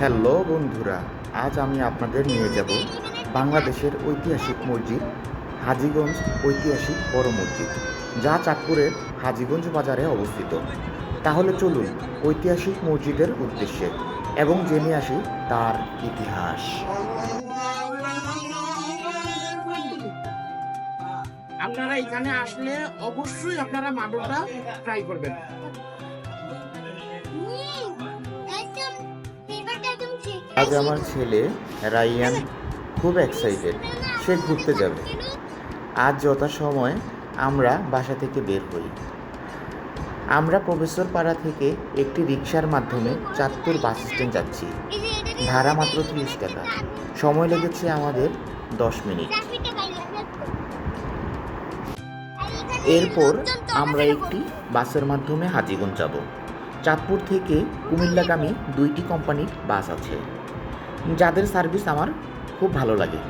Hello বন্ধুরা, আজ আমি আপনাদের নিয়ে যাব বাংলাদেশের ঐতিহাসিক মসজিদ, হাজীগঞ্জ ঐতিহাসিক বড় মসজিদ, যা চাঁদপুরের হাজীগঞ্জ বাজারে অবস্থিত। তাহলে চলুন ঐতিহাসিক মসজিদের উদ্দেশ্যে এবং জেনে আসি তার ইতিহাস। আপনারা এখানে আসলে অবশ্যই আপনারা মাদকটা ট্রাই করবেন। আজ আমার ছেলে রাইয়ান খুব এক্সাইটেড সে ঘুরতে যাবে। আজ যথাসময় আমরা বাসা থেকে বের হই। আমরা প্রফেসর পাড়া থেকে একটি রিক্সার মাধ্যমে চাঁদপুর বাস স্ট্যান্ড যাচ্ছি। ভাড়া মাত্র ত্রিশ টাকা। সময় লেগেছে আমাদের দশ মিনিট। এরপর আমরা একটি বাসের মাধ্যমে হাজিগঞ্জ যাব। চাঁদপুর থেকে কুমিল্লাগামী দুইটি কোম্পানির বাস আছে। যাদের সার্ভিস আমার খুব ভালো লাগে।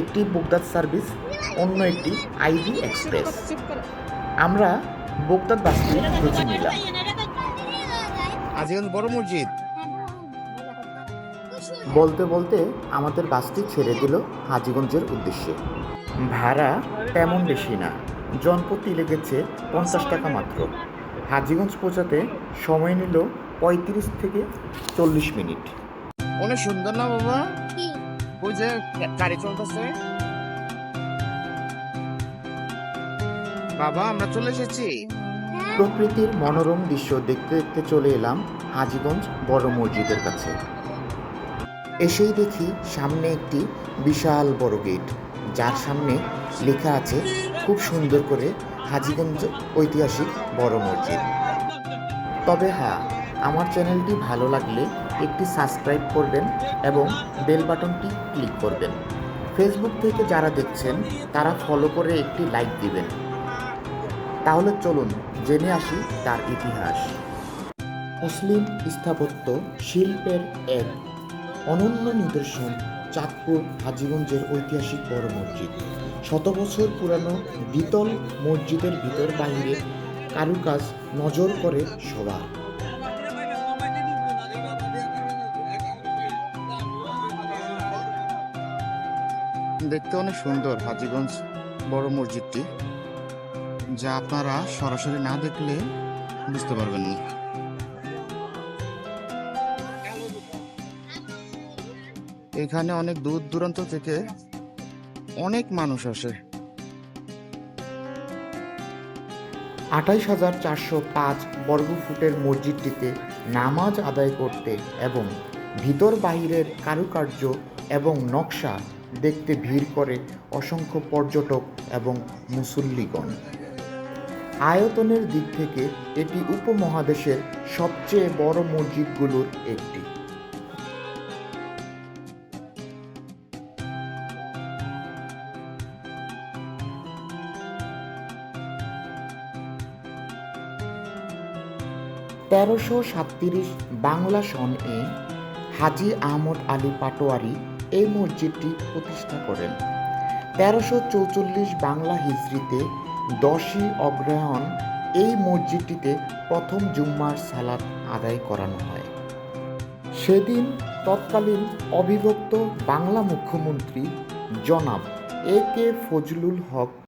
একটি বুকদাত সার্ভিস অন্য একটি আইডি এক্সপ্রেস। আমরা বুকদাত বাসটি খুঁজে নিলাম। আজীবন বড় মসজিদ। বলতে বলতে আমাদের বাসটি ছেড়ে দিল হাজিগঞ্জের উদ্দেশ্যে। ভাড়া তেমন বেশি না জনপ্রতি লেগেছে পঞ্চাশ টাকা মাত্র। হাজিগঞ্জ পৌঁছাতে সময় নিল পঁয়ত্রিশ থেকে চল্লিশ মিনিট। অনেক সুন্দর না বাবা? ওই যে গাড়ি চলতেছে। বাবা আমরা চলে এসেছি। প্রকৃতির মনোরম দৃশ্য দেখতে দেখতে চলে এলাম হাজিগঞ্জ বড় মসজিদের কাছে। এসেই দেখি সামনে একটি বিশাল বড় গেট যার সামনে লেখা আছে খুব সুন্দর করে হাজিগঞ্জ ঐতিহাসিক বড় মসজিদ। তবে হ্যাঁ আমার চ্যানেলটি ভালো লাগলে একটি সাবস্ক্রাইব করবেন এবং বেল বাটনটি ক্লিক করবেন। ফেসবুক থেকে যারা দেখছেন, তারা ফলো করে একটি লাইক দিবেন। তাহলে চলুন, জেনে আসি তার ইতিহাস। মুসলিম স্থাপত্য শিল্পের এক অনন্য নিদর্শন চাঁদপুর হাজীগঞ্জের ঐতিহাসিক বড় মসজিদ। শত বছর পুরানো দ্বিতল মসজিদের ভিতর বাহিরে কারুকাজ নজর করে সবার। দেখতে অনেক সুন্দর হাজিগঞ্জ বড় মসজিদটি, যা আপনারা সরাসরি না দেখলে বুঝতে পারবেন না। এখানে অনেক দূর দূরান্ত থেকে অনেক মানুষ আসে। আঠাইশ হাজার চারশো পাঁচ বর্গফুটের মসজিদটিতে নামাজ আদায় করতে এবং ভিতর বাহিরের কারুকার্য এবং নকশা দেখতে ভিড় করে অসংখ্য পর্যটক এবং মুসল্লিগণ। আয়তনের দিক থেকে এটি উপমহাদেশের সবচেয়ে বড় মসজিদগুলোর একটি। তেরোশো সাতত্রিশ বাংলা সন এ হাজি আহমদ আলী পাটোয়ারি এই মসজিদটি প্রতিষ্ঠা করেন। তেরোশো চৌচল্লিশ বাংলা হিজড়িতে দশই অগ্রহায়ণ এই মসজিদটিতে প্রথম জুম্মার সালাত আদায় করানো হয়। সেদিন তৎকালীন অবিভক্ত বাংলা মুখ্যমন্ত্রী জনাব এ কে ফজলুল হক